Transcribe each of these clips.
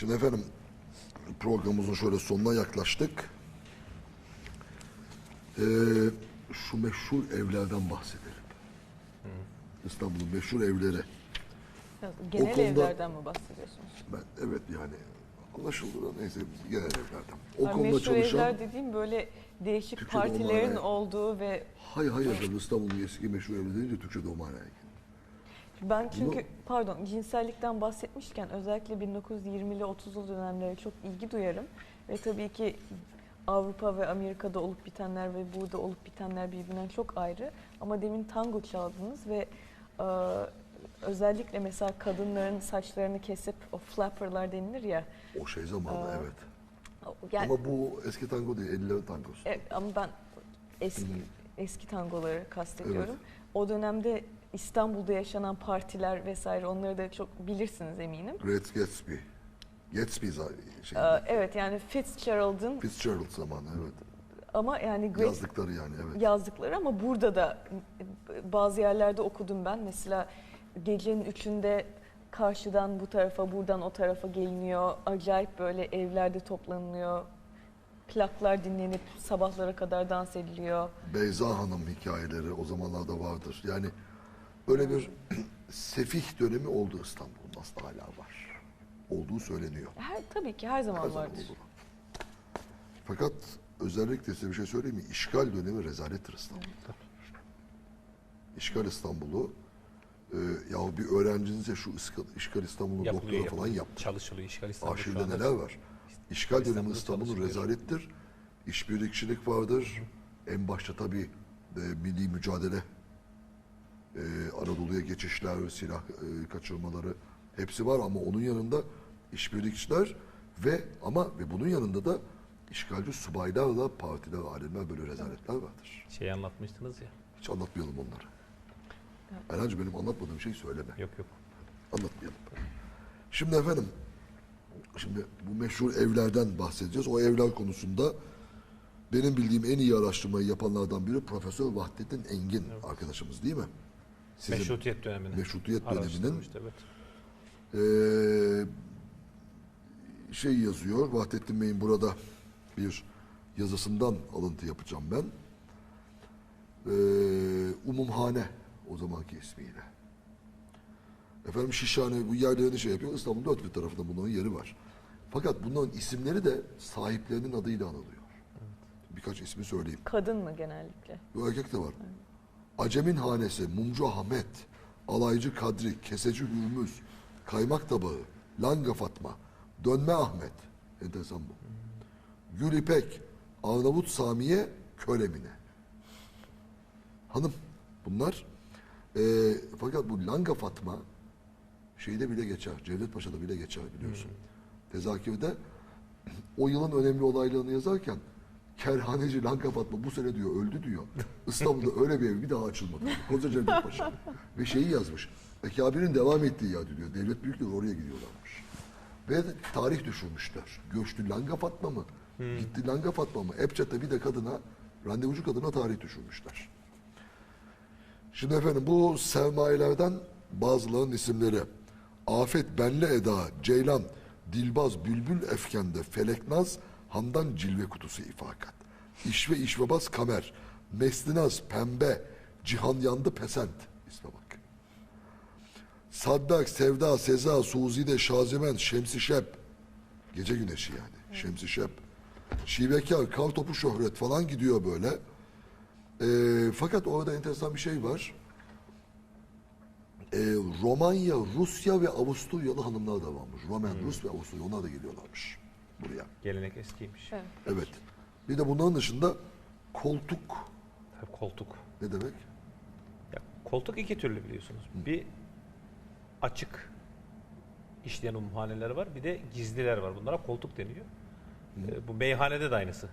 Şimdi efendim programımızın şöyle sonuna yaklaştık. Ee, şu meşhur evlerden bahsedelim. İstanbul'un meşhur evleri. Genel konuda- evlerden mi bahsediyorsunuz? Ben evet yani anlaşıldı da neyse genel evlerden. O Yani konuda meşhur çalışan evler dediğim böyle değişik Türkçe'de partilerin olmayan- olduğu ve hayır hayır efendim İstanbul'un eski meşhur evleri deyince Türkçe'de o manaya. Ben çünkü Bunu- pardon cinsellikten bahsetmişken özellikle 1920'li 30'lu dönemlere çok ilgi duyarım ve tabii ki Avrupa ve Amerika'da olup bitenler ve burada olup bitenler birbirinden çok ayrı. Ama demin tango çaldınız ve e, özellikle mesela kadınların saçlarını kesip o flapperlar denilir ya. O şey zamanı Aa, evet. Yani, Ama bu eski tango değil 50'ler tangosu. E, ama ben eski eski tangoları kastediyorum. O dönemde İstanbul'da yaşanan partiler vesaire onları da çok bilirsiniz eminim. Great Gatsby. Gatsby şey. Ee, evet yani Fitzgerald'ın Fitzgerald zamanı evet. ama yani Great Yazdıkları yani evet. yazdıkları ama burada da bazı yerlerde okudum ben. Mesela gecenin üçünde karşıdan bu tarafa buradan o tarafa geliniyor. Acayip böyle evlerde toplanılıyor. Plaklar dinlenip sabahlara kadar dans ediliyor. Beyza Hanım hikayeleri o zamanlarda vardır. Yani böyle bir sefih dönemi oldu İstanbul'un aslında hala var. Olduğu söyleniyor. Her tabii ki her zaman Her zaman vardır. oldu. Fakat özellikle size bir şey söyleyeyim mi? İşgal dönemi rezalettir İstanbul'da. İşgal İstanbul'u e, ya bir öğrencinize şu İşgal, İşgal İstanbul'u doktora Yapılıyor, falan yaptı. Çalışılıyor işgal İstanbul. Arşivde neler var? İşgal dönemi İstanbul'da İstanbul'un rezalettir. İşbirlikçilik vardır. En başta tabii e, milli mücadele, e, Anadolu'ya geçişler, silah e, kaçırmaları hepsi var ama onun yanında işbirlikçiler ve ama ve bunun yanında da işgalci subaylarla partiler, alemler böyle rezaletler vardır. Şey anlatmıştınız ya. Hiç anlatmayalım onları. Erhan'cığım benim anlatmadığım şey söyleme. Yok yok. Anlatmayalım. Şimdi efendim, şimdi bu meşhur evlerden bahsedeceğiz. O evler konusunda benim bildiğim en iyi araştırmayı yapanlardan biri Profesör Vahdettin Engin arkadaşımız değil mi? Sizin Meşrutiyet dönemini. Meşrutiyet döneminin evet. eee, şey yazıyor. Vahdettin Bey'in burada bir yazısından alıntı yapacağım ben. Eee Umumhane o zamanki ismiyle. Efendim Şişhane bu yerlerini şey yapıyor. İstanbul'un dört bir tarafında bunların yeri var. Fakat bunların isimleri de sahiplerinin adıyla anılıyor. Birkaç ismi söyleyeyim. Kadın mı genellikle? Bu erkek de var. Acemin Hanesi, Mumcu Ahmet, Alaycı Kadri, Keseci Hürmüz, Kaymak Tabağı, Langa Fatma, Dönme Ahmet. Enteresan bu. Gül İpek, Arnavut Samiye, Kölemine. Hanım bunlar. Ee, fakat bu Langa Fatma şeyde bile geçer. Cevdet Paşa'da bile geçer biliyorsun. Tezakirde o yılın önemli olaylarını yazarken Kerhaneci Lanka Fatma bu sene diyor öldü diyor. İstanbul'da öyle bir ev bir daha açılmadı. Koca Cevdet Paşa. Ve şeyi yazmış. Ekabir'in devam ettiği yer diyor. Devlet büyükleri oraya gidiyorlarmış. Ve tarih düşürmüşler. Göçtü Langa Fatma mı? Gitti Langa Fatma mı? Epçat'ta bir de kadına, randevucu kadına tarih düşürmüşler. Şimdi efendim bu sermayelerden bazılarının isimleri. Afet, Benli Eda, Ceylan, Dilbaz, Bülbül Efkende, Feleknaz, Handan Cilve Kutusu İfakat. İşve İşvebaz Kamer, Meslinaz, Pembe, Cihan Yandı Pesent. İsme bak. Saddak, Sevda, Seza, Suzide, Şazimen, Şemsi Şep. Gece güneşi yani. Şemsi Şep. Şivekar, Kartopu Şöhret falan gidiyor böyle. Ee, fakat orada enteresan bir şey var. Ee, Romanya, Rusya ve Avusturyalı hanımlar da varmış. Roman, Rus ve Avusturya onlar da geliyorlarmış buraya. Gelenek eskiymiş. Evet. Evet. Bir de bunların dışında koltuk Tabii koltuk. ne demek? Ya, koltuk iki türlü biliyorsunuz. Bir açık işleyen umumhaneler var. Bir de gizliler var. Bunlara koltuk deniyor. Ee, bu meyhanede de aynısı.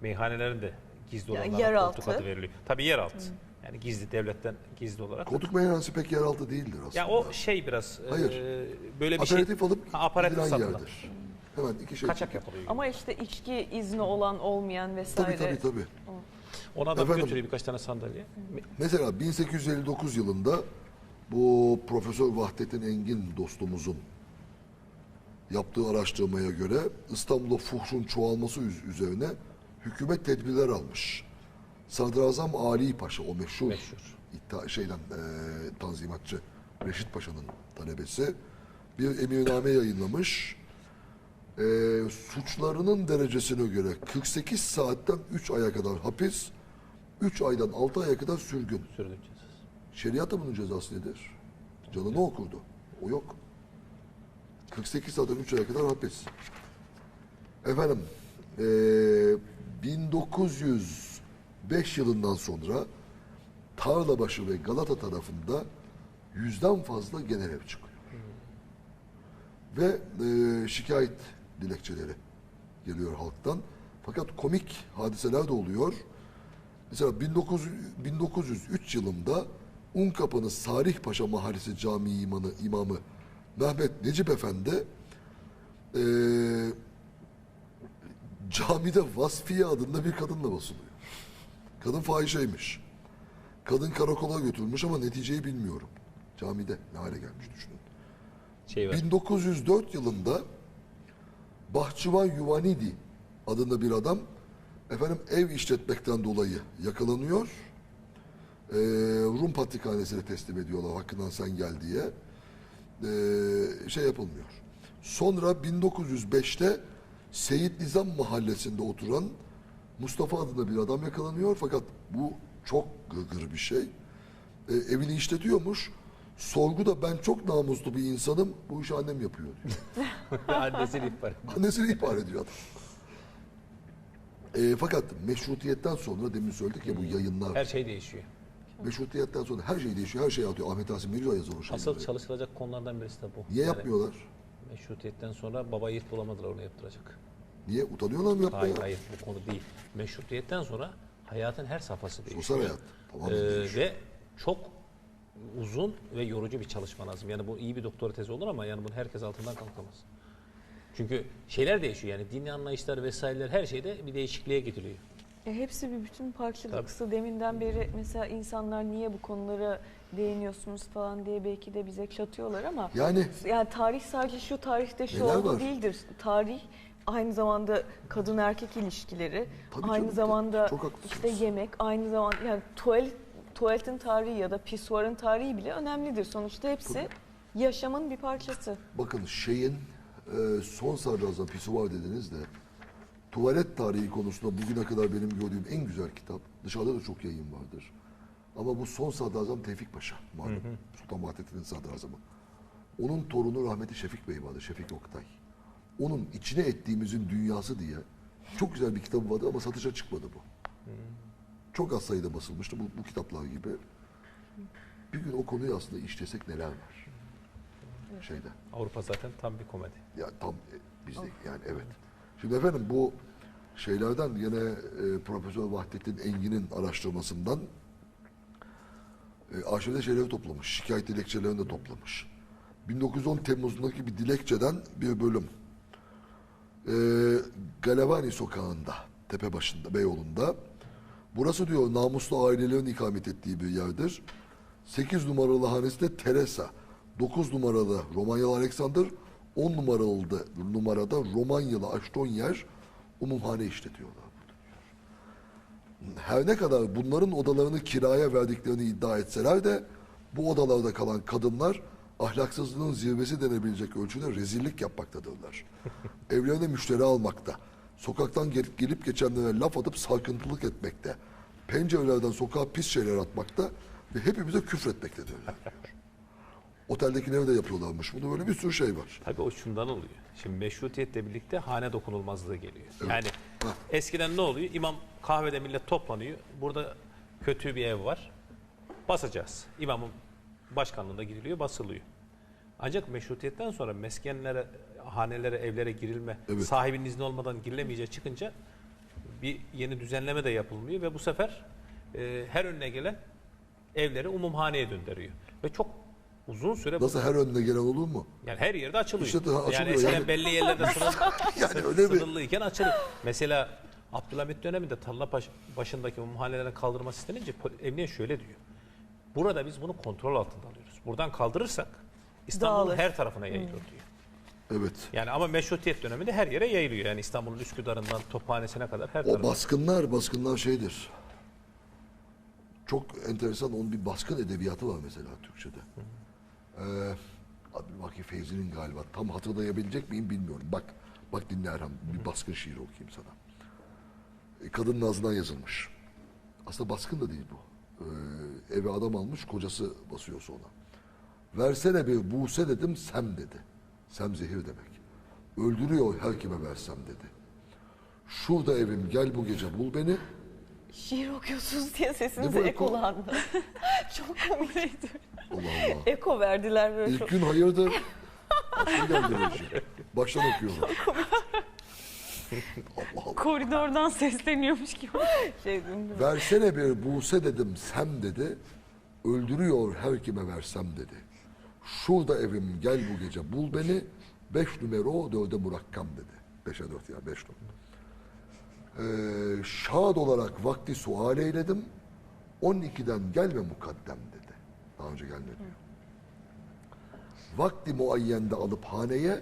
Meyhanelerin de gizli Ya, olanlara koltuk adı veriliyor. Tabii yeraltı. Yani gizli devletten gizli olarak. Koltuk meyhanesi pek yeraltı değildir aslında. Ya o şey biraz Hayır. e, böyle bir aperatif şey. alıp Ha, aperatif satılan. yerdir. Hemen iki şey. Kaçak yapılıyor. gibi. Ama işte içki izni olan olmayan Tabii vesaire. tabii tabii. Ona da Efendim? götürüyor birkaç tane sandalye. Mesela 1859 yılında bu Profesör Vahdettin Engin dostumuzun yaptığı araştırmaya göre İstanbul'da fuhşun çoğalması üz- üzerine hükümet tedbirler almış. Sadrazam Ali Paşa o meşhur, Meşhur. iddia, şeyden eee tanzimatçı Reşit Paşa'nın talebesi bir emirname yayınlamış. Eee, suçlarının derecesine göre 48 saatten 3 aya kadar hapis, 3 aydan 6 aya kadar sürgün. Sürgün cezası. Şeriatta bunun cezası nedir? Canını okurdu. O yok. 48 saatten 3 aya kadar hapis. Efendim, eee 1905 yılından sonra Tarlabaşı ve Galata tarafında yüzden fazla genel ev çıkıyor. Ve eee, şikayet dilekçeleri geliyor halktan. Fakat komik hadiseler de oluyor. Mesela 1900, 1903 yılında Unkapanı Salih Paşa Mahallesi Camii imamı, imamı Mehmet Necip Efendi eee, camide Vasfiye adında bir kadınla basılıyor. Kadın fahişeymiş. Kadın karakola götürülmüş ama neticeyi bilmiyorum. Camide ne hale gelmiş düşünün. Şey var. 1904 yılında Bahçıvan Yuvanidi adında bir adam efendim ev işletmekten dolayı yakalanıyor. Ee, Rum Patrikhanesi'ne teslim ediyorlar hakkından sen gel diye. Ee, şey yapılmıyor. Sonra 1905'te Seyit Nizam mahallesinde oturan Mustafa adında bir adam yakalanıyor fakat bu çok gırgır bir şey. Ee, evini işletiyormuş. Sorguda ben çok namuslu bir insanım. Bu işi annem yapıyor diyor. Annesini ihbar ediyor. Annesini ihbar ediyor adam. Ee, fakat meşrutiyetten sonra demin söyledik ya bu yayınlar. Her şey değişiyor. Meşrutiyetten sonra her şey değişiyor, her şey atıyor. Ahmet Hasim Mirza yazar o şeyleri. Asıl çalışılacak konulardan birisi de bu. Niye Yani yapmıyorlar? Meşrutiyetten sonra baba yiğit bulamadılar onu yaptıracak. Niye? Utanıyorlar mı yapmaya? Hayır hayır bu konu değil. Meşrutiyetten sonra hayatın her safhası değişiyor. Hayat. Tamamen Ee, değişiyor. ve çok uzun ve yorucu bir çalışma lazım. Yani bu iyi bir doktora tezi olur ama yani bunu herkes altından kalkamaz. Çünkü şeyler değişiyor yani dini anlayışlar vesaireler her şeyde bir değişikliğe gidiliyor. E, hepsi bir bütün parçalı. Tabii. Kısa deminden beri mesela insanlar niye bu konulara değiniyorsunuz falan diye belki de bize çatıyorlar ama Yani yani tarih sadece şu tarihte şu oldu var? değildir. Tarih aynı zamanda kadın erkek ilişkileri, Tabii aynı canım, zamanda işte yemek, aynı zamanda yani tuvalet tuvaletin tarihi ya da pisuarın tarihi bile önemlidir. Sonuçta hepsi yaşamın bir parçası. bakın şeyin e, son sadrazam Pisuvar dediniz de tuvalet tarihi konusunda bugüne kadar benim gördüğüm en güzel kitap. Dışarıda da çok yayın vardır. Ama bu son sadrazam Tevfik Paşa malum. Sultan Vahdettin'in sadrazamı. Onun torunu rahmetli Şefik Bey vardı. Şefik Oktay. Onun içine ettiğimizin dünyası diye çok güzel bir kitabı vardı ama satışa çıkmadı bu. Çok az sayıda basılmıştı bu, bu kitaplar gibi. Bir gün o konuyu aslında işlesek neler var şeyde. Avrupa zaten tam bir komedi. Ya tam e, bizde yani evet. Şimdi efendim bu şeylerden yine e, Profesör Vahdettin Engin'in araştırmasından e, arşivde şeyleri toplamış. Şikayet dilekçelerini de toplamış. 1910 Temmuz'undaki bir dilekçeden bir bölüm. E, Galavani sokağında, tepe başında, Beyoğlu'nda. Burası diyor namuslu ailelerin ikamet ettiği bir yerdir. 8 numaralı hanesinde Teresa, 9 numaralı Romanyalı Alexander, 10 numaralı da, numarada Romanyalı Aştonyer umumhane işletiyorlar. Her ne kadar bunların odalarını kiraya verdiklerini iddia etseler de bu odalarda kalan kadınlar ahlaksızlığın zirvesi denebilecek ölçüde rezillik yapmaktadırlar. Evlerine müşteri almakta, sokaktan gelip, gelip geçenlere laf atıp sarkıntılık etmekte, pencerelerden sokağa pis şeyler atmakta ve hepimize küfretmektedirler diyor. Oteldekileri de yapıyorlarmış. Bunu böyle bir sürü şey var. Tabii o şundan oluyor. Şimdi meşrutiyetle birlikte hane dokunulmazlığı geliyor. Evet. Yani Heh. eskiden ne oluyor? İmam kahvede millet toplanıyor. Burada kötü bir ev var. Basacağız. İmamın başkanlığında gidiliyor, basılıyor. Ancak meşrutiyetten sonra meskenlere, hanelere, evlere girilme, Evet. sahibinin izni olmadan girilemeyeceği çıkınca bir yeni düzenleme de yapılmıyor ve bu sefer e, her önüne gelen evleri umumhaneye döndürüyor. Ve çok uzun süre Nasıl her önüne gelen olur mu? yani her yerde açılıyor. İşte açılıyor yani eskiden yani. belli yerlerde sınır, Yani öyle sınırlıyken açılıyor. Mesela Abdülhamit döneminde tarla baş- başındaki umumhanelerin kaldırılması istenince emniyet şöyle diyor. Burada biz bunu kontrol altında alıyoruz. Buradan kaldırırsak İstanbul'un Dağılır. her tarafına yayılır diyor. Evet. Yani ama meşrutiyet döneminde her yere yayılıyor. Yani İstanbul'un Üsküdar'ından Tophane'sine kadar her O tarafa. baskınlar, baskınlar şeydir. Çok enteresan onun bir baskın edebiyatı var mesela Türkçe'de. Ee, Abdülbaki Feyzi'nin galiba. Tam hatırlayabilecek miyim bilmiyorum. Bak, bak dinle Erhan. Bir baskın şiir okuyayım sana. E, Kadının ağzından yazılmış. Aslında baskın da değil bu. Ee, eve adam almış, kocası basıyor sonra. Versene bir buse dedim, sem dedi. Sem zehir demek. Öldürüyor her kime versem dedi. Şurada evim gel bu gece bul beni. Şiir okuyorsunuz diye Ne sesiniz bu eko? ekolandı. Çok komikti. Allah Allah. Eko verdiler böyle İlk çok. gün hayırdır? Aklım geldi reji. Baştan okuyorum. Allah Allah. Koridordan sesleniyormuş gibi. Şey? Versene bir buse dedim sem dedi. Öldürüyor her kime versem dedi. Şurada evim gel bu gece bul beni. Beş numero dörde murakkam dedi. Beşe dört ya beş numara. Ee, şad olarak vakti sual eyledim. 12'den gelme mukaddem dedi. Daha önce gelme diyor. Vakti muayyende alıp haneye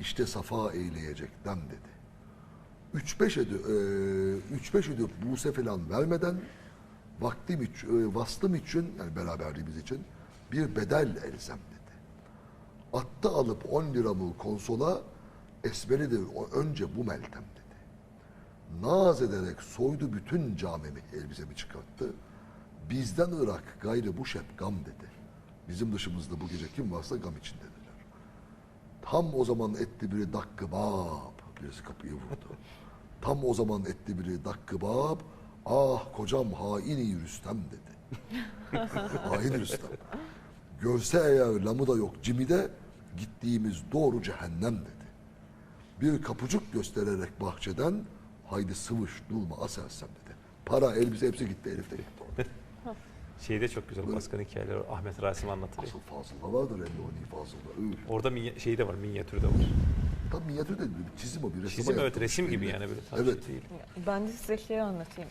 işte safa eyleyecekten dedi. Üç beş edip, üç beş edip buse falan vermeden vaktim için, vaslım için yani beraberliğimiz için bir bedel elzem dedi. Attı alıp on liramı konsola esmeridir o önce bu meltem dedi. Naz ederek soydu bütün camemi elbisemi çıkarttı. Bizden Irak gayrı bu şep gam dedi. Bizim dışımızda bu gece kim varsa gam içindedirler. Tam o zaman etti biri dakkı bab. Birisi kapıyı vurdu. Tam o zaman etti biri dakkı bab. Ah kocam haini Rüstem dedi. hain Rüstem. Görse eğer lamı da yok cimide gittiğimiz doğru cehennem dedi. Bir kapıcık göstererek bahçeden haydi sıvış durma asersem dedi. Para elbise hepsi gitti Elif de gitti. Şeyde çok güzel baskın hikayeleri Ahmet Rasim anlatır. Asıl Fazıl'da vardır Fazıl'da. Üf. Orada minya, şeyi de var, minyatürü de var. Tam minyatür de değil, bir çizim o bir resim. Çizim evet resim gibi yani böyle tam Evet. şey değil. Ben de size şey anlatayım.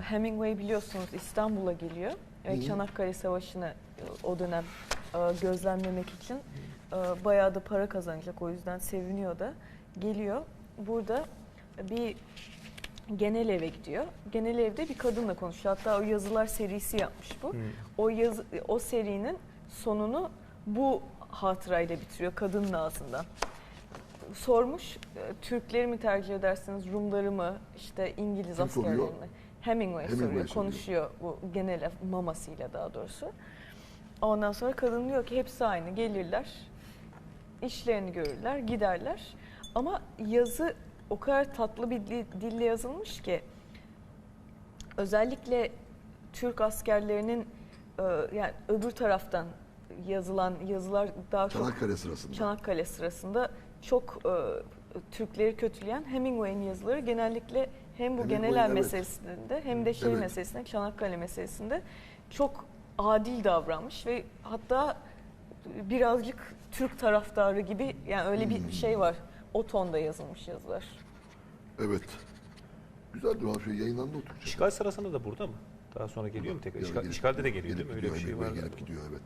Hemingway biliyorsunuz İstanbul'a geliyor. Ve Çanakkale Savaşı'nı e, o dönem e, gözlemlemek için e, bayağı da para kazanacak. O yüzden seviniyor da. Geliyor. Burada bir genel eve gidiyor. Genel evde bir kadınla konuşuyor. Hatta o yazılar serisi yapmış bu. O yazı, o serinin sonunu bu hatırayla bitiriyor kadının ağzından sormuş Türkleri mi tercih edersiniz Rumları mı işte İngiliz Kim askerlerini soruyor? Mi? Hemingway, Hemingway soruyor, soruyor. konuşuyor bu genel mamasıyla daha doğrusu. Ondan sonra kadın diyor ki hepsi aynı gelirler, işlerini görürler, giderler. Ama yazı o kadar tatlı bir dil- dille yazılmış ki özellikle Türk askerlerinin e, yani öbür taraftan yazılan yazılar daha çok Çanakkale sırasında. Çanakkale sırasında çok e, Türkleri kötüleyen Hemingway'in yazıları genellikle hem bu genel evet. meselesinde hem de şey Evet. meselesinde Çanakkale meselesinde çok adil davranmış ve hatta birazcık Türk taraftarı gibi yani öyle Hmm. bir şey var. O tonda yazılmış yazılar. Evet. Güzel bir şey yayınlandı o Türkçe. İşgal sırasında da burada mı? Daha sonra geliyor mu tekrar? İşgal, gelip- işgalde de geliyor değil mi? gelip Öyle bir gidiyor, şey var. Gelip gidiyor evet.